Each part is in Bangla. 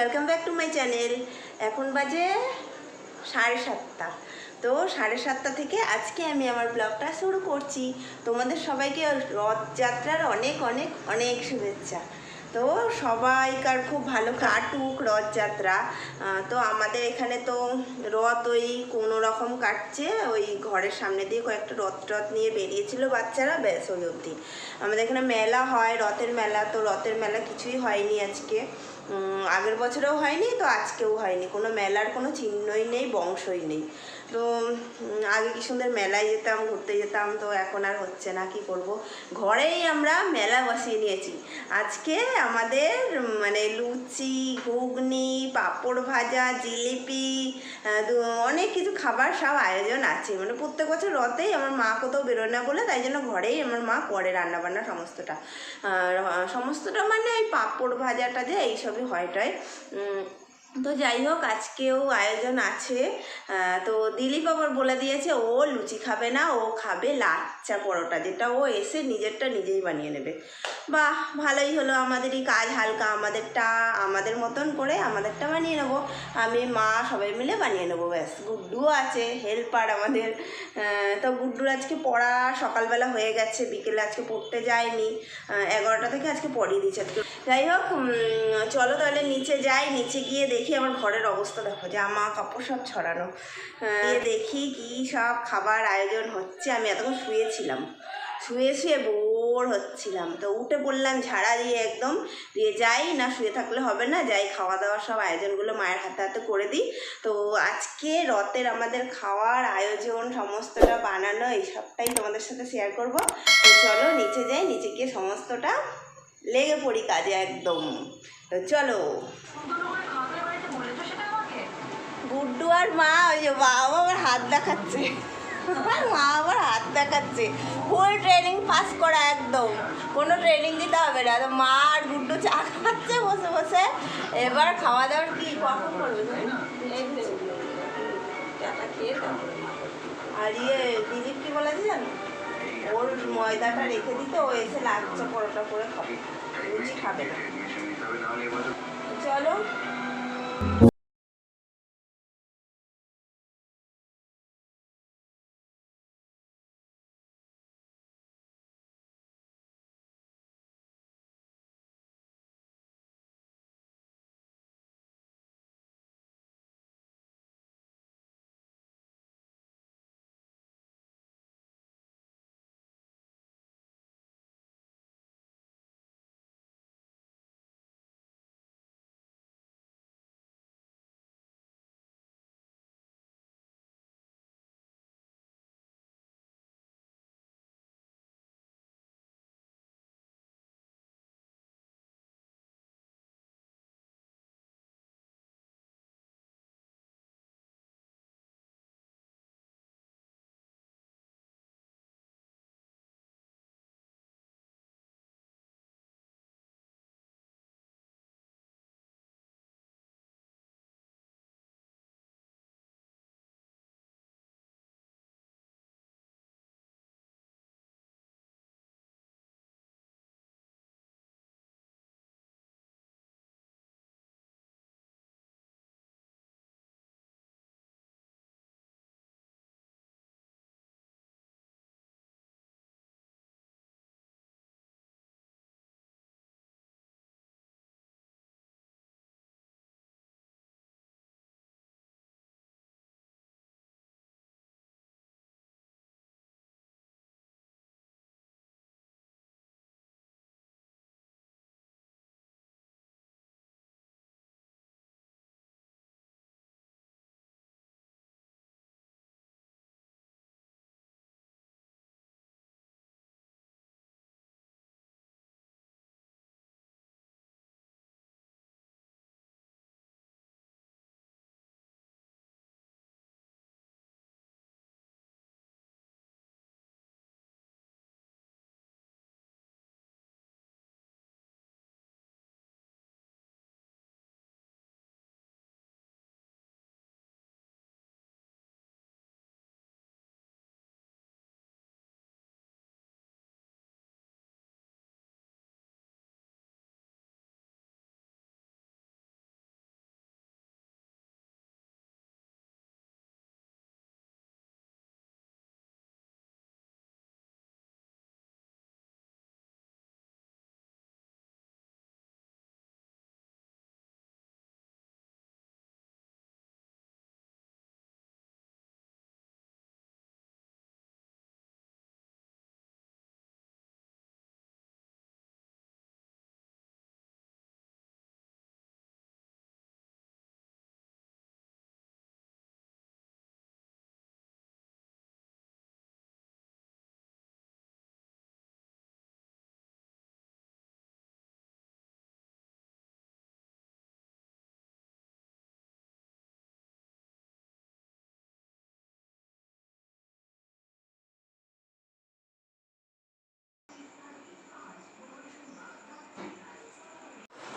Welcome back to my channel এখন বাজে সাড়ে সাতটা। তো সাড়ে সাতটা থেকে আজকে আমি আমার ব্লগটা শুরু করছি। তোমাদের সবাইকে রথযাত্রার অনেক অনেক অনেক শুভেচ্ছা। তো সবাইকার খুব ভালো কাটুক রথযাত্রা। তো আমাদের এখানে তো রথ ওই কোনো রকম কাটছে। ওই ঘরের সামনে দিয়ে কয়েকটা রথ টথ নিয়ে বেরিয়েছিল বাচ্চারা, ব্যাস ওই অবধি। আমাদের এখানে মেলা হয়, রথের মেলা। তো রথের মেলা কিছুই হয়নি আজকে। আগের বছরেও হয়নি, তো আজকেও হয়নি। কোনো মেলার কোনো চিহ্নই নেই, বংশই নেই। তো আগে কি সুন্দর মেলায় যেতাম, ঘুরতে যেতাম, তো এখন আর হচ্ছে না, কি করব? ঘরেই আমরা মেলা বসিয়ে নিয়েছি। আজকে আমাদের মানে লুচি, ঘুগনি, পাঁপড় ভাজা, জিলিপি অনেক কিছু খাবার সব আয়োজন আছে। মানে প্রত্যেক বছর রথেই আমার মা কোথাও বেরোয় না বলে, তাই জন্য ঘরেই আমার মা করে রান্নাবান্না সমস্তটা। সমস্তটা মানে ওই পাঁপড় ভাজাটা যে, এইসবই হয় টয় উম, তো যাই হোক, আজকেও আয়োজন আছে। তো দিলীপ আবার বলে দিয়েছে, ও লুচি খাবে না, ও খাবে লাচ্চা পরোটা, যেটা ও এসে নিজেরটা নিজেই বানিয়ে নেবে। বাহ, ভালোই হলো আমাদেরই কাজ, হালকা আমাদেরটা, আমাদের মতন করে আমাদেরটা বানিয়ে নেব। আমি, মা সবাই মিলে বানিয়ে নেব, ব্যাস। গুড্ডু আছে, হেল্পার আমাদের। তো গুড্ডুর আজকে পড়া সকালবেলা হয়ে গেছে, বিকেলে আজকে পড়তে যায়নি। এগারোটা থেকে আজকে পড়িয়ে দিচ্ছে যাই হোক চলো তাহলে নিচে যাই, নিচে গিয়ে দেখি আমার ঘরের অবস্থা দেখো জামা কাপড় সব ছড়ানো। আহ, দেখি কি সব খাবার আয়োজন হচ্ছে। আমি এতক্ষণ শুয়েছিলাম। শুয়ে শুয়ে বোর হচ্ছিলাম। তো উঠে পড়লাম ঝাড়া দিয়ে একদম। দিয়ে যাই না শুয়ে থাকলে হবে না যাই খাওয়া দাওয়া সব আয়োজনগুলো মায়ের হাতে হাতে করে দিই। তো আজকে রথের আমাদের খাওয়ার আয়োজন সমস্তটা বানানো এই সবটাই তোমাদের সাথে শেয়ার করব। তো চলো নিচে যাই নিচে গিয়ে সমস্তটা লেগে পড়ি কাজে একদম। তো চলো। গুড্ডু আর মা, ওই যে বাবা আমার হাত দেখাচ্ছে। আর মা আবার হাত দেখাচ্ছে। ফুল ট্রেনিং পাস করা একদম। কোনো ট্রেনিং দিতে হবে না। তো মা আর গুড্ডু চা খাচ্ছে বসে বসে। এবার খাওয়া দাওয়ার কি কখন করবে। আর ইয়ে দিলীপ কি বলেছে জানো? ওর ময়দাটা রেখে দিতে ও এসে লাগছে পরোটা করে খাবে। লুচি খাবে না। চলো।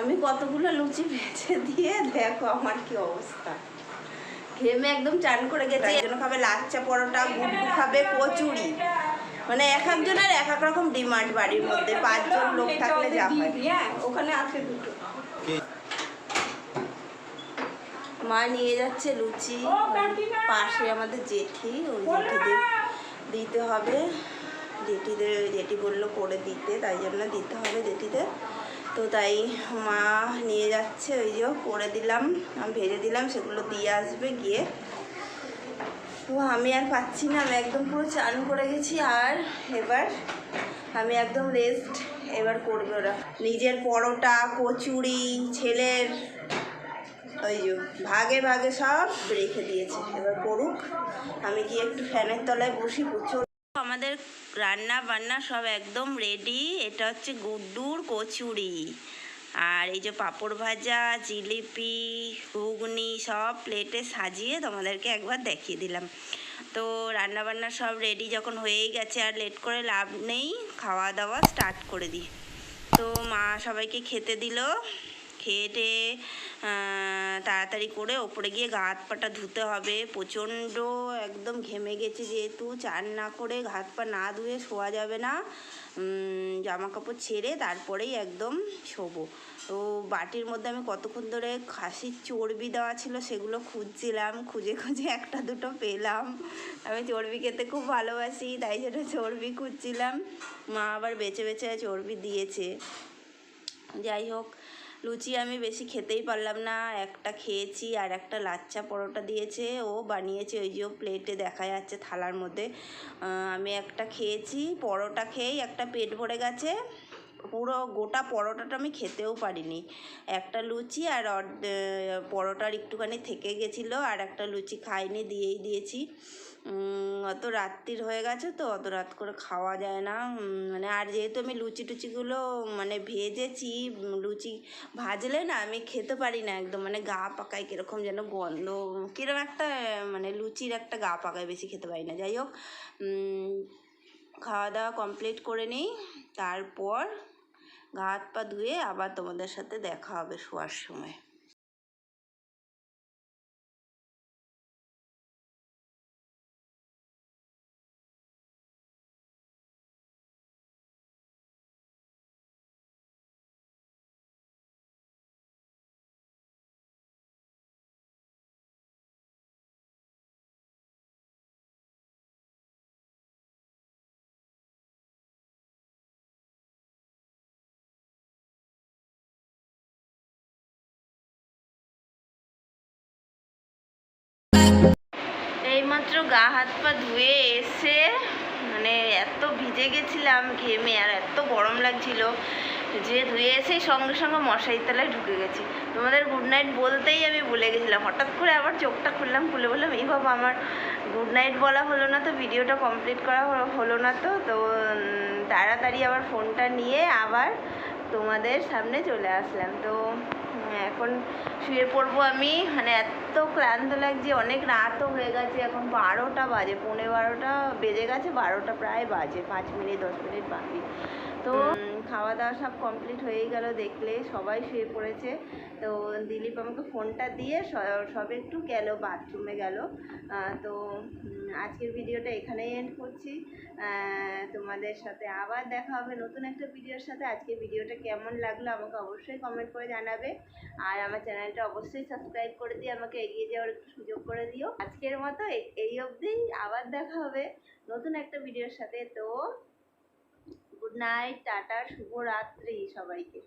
আমি কতগুলো লুচি ভেজে দিয়ে দেখো আমার কি অবস্থা। ঘেমে একদম চান করে গেছে। একজন খাবে লাচ্চা পরোটা গুড্ডু খাবে কচুরি। মানে এক একজনের এক এক রকম ডিমান্ড বাড়ির মধ্যে। পাঁচজন লোক থাকলে যা হয়। ওখানে আছে দুটো। মা নিয়ে যাচ্ছে লুচি। পাশে আমাদের জেঠি, ওই জেঠিদের দিতে হবে। জেঠিদের, জেঠি বলল করে দিতে, তাই জন্য দিতে হবে জেঠিদের। তো তাই মা নিয়ে যাচ্ছে, ওই যে করে দিলাম, আমি ভেজে দিলাম, সেগুলো দিয়ে আসবে গিয়ে। তো আমি আর পাচ্ছি না, আমি একদম পুরো চান করে গেছি, আর এবার আমি একদম রেস্ট এবার করবে ওরা। নিজের পরোটা, কচুরি, ছেলের ওই যে ভাগে ভাগে সব রেখে দিয়েছে। এবার করুক, আমি কি একটু ফ্যানের তলায় বসি প্রচুর আমাদের রান্না বান্না সব একদম রেডি এটা হচ্ছে গুড্ডুর কচুরি। আর এই যে পাঁপড় ভাজা, জিলিপি, ঘুগনি সব প্লেটে সাজিয়ে তোমাদেরকে একবার দেখিয়ে দিলাম। তো রান্না বান্না সব রেডি যখন হয়েই গেছে আর লেট করে লাভ নেই, খাওয়া দাওয়া স্টার্ট করে দিই। তো মা সবাইকে খেতে দিল। খেয়ে টেয়ে, তাড়াতাড়ি করে ওপরে গিয়ে গা হাত পাটা ধুতে হবে। প্রচণ্ড একদম ঘেমে গেছে যেহেতু চান না করে গা হাত পা না ধুয়ে শোয়া যাবে না। জামা কাপড় ছেড়ে তারপরেই একদম শোবো। তো বাটির মধ্যে আমি কতক্ষণ ধরে খাসির চর্বি দেওয়া ছিল সেগুলো খুঁজছিলাম খুঁজে খুঁজে একটা দুটো পেলাম। আমি চর্বি খেতে খুব ভালোবাসি তাই জন্য চর্বি খুঁজছিলাম। মা আবার বেছে বেছে চর্বি দিয়েছে। যাই হোক লুচি আমি বেশি খেতেই পারলাম না। একটা খেয়েছি আর একটা লাচ্চা পরোটা দিয়েছে। ও বানিয়েছে, ওই যে প্লেটে দেখা যাচ্ছে থালার মধ্যে। আমি একটা খেয়েছি, পরোটা খেয়েই একটা পেট ভরে গেছে। পুরো গোটা পরোটাটা আমি খেতেও পারিনি। একটা লুচি আর পরোটার একটুখানি থেকে গেছিল আর একটা লুচি খাইনি, দিয়েই দিয়েছি। অত রাত্রির হয়ে গেছে তো, অত রাত করে খাওয়া যায় না। মানে আর যেহেতু আমি লুচি টুচিগুলো মানে ভেজেছি লুচি ভাজলে না আমি খেতে পারি না একদম। মানে গা পাকায় কীরকম যেন গন্ধ কীরকম একটা মানে লুচির একটা গা পাকায় বেশি খেতে পারি না। যাই হোক খাওয়া দাওয়া কমপ্লিট করে নিই। তারপর গা হাত পা ধুয়ে আবার তোমাদের সাথে দেখা হবে শোয়ার সময়। গা হাত পা ধুয়ে এসে মানে এত ভিজে গেছিলাম ঘেমে, আর এত গরম লাগছিল যে ধুয়ে এসেই সঙ্গে সঙ্গে মশারি তলায় ঢুকে গেছি। তোমাদের গুড নাইট বলতেই আমি ভুলে গেছিলাম। হঠাৎ করে আবার চোখটা খুললাম, খুলে বললাম এই বাবা, আমার গুড নাইট বলা হলো না তো ভিডিওটা কমপ্লিট করা হলো- হলো না তো। তো তাড়াতাড়ি আবার ফোনটা নিয়ে আবার তোমাদের সামনে চলে আসলাম। তো উম, এখন শুয়ে পড়ব আমি। মানে এত ক্লান্ত লাগছে অনেক রাতও হয়ে গেছে এখন বারোটা বাজে পৌনে বারোটা বেজে গেছে বারোটা প্রায় বাজে পাঁচ মিনিট দশ মিনিট বাকি। তো খাওয়া দাওয়া সব কমপ্লিট হয়েই গেল দেখলে, সবাই শুয়ে পড়েছে। তো, দিলীপ আমাকে ফোনটা দিয়ে সবে একটু গেল বাথরুমে গেল। তো আজকের ভিডিওটা এখানেই এন্ড করছি। তোমাদের সাথে আবার দেখা হবে নতুন একটা ভিডিওর সাথে। আজকের ভিডিওটা কেমন লাগল আমাকে অবশ্যই কমেন্ট করে জানাবে। আর আমার চ্যানেলটা অবশ্যই সাবস্ক্রাইব করে দিয়ে আমাকে এগিয়ে যাওয়ার একটু সুযোগ করে দিও। আজকের মতো এই অবধি আবার দেখা হবে নতুন একটা ভিডিওর সাথে। তো গুড নাইট টাটা শুভরাত্রি সবাইকে।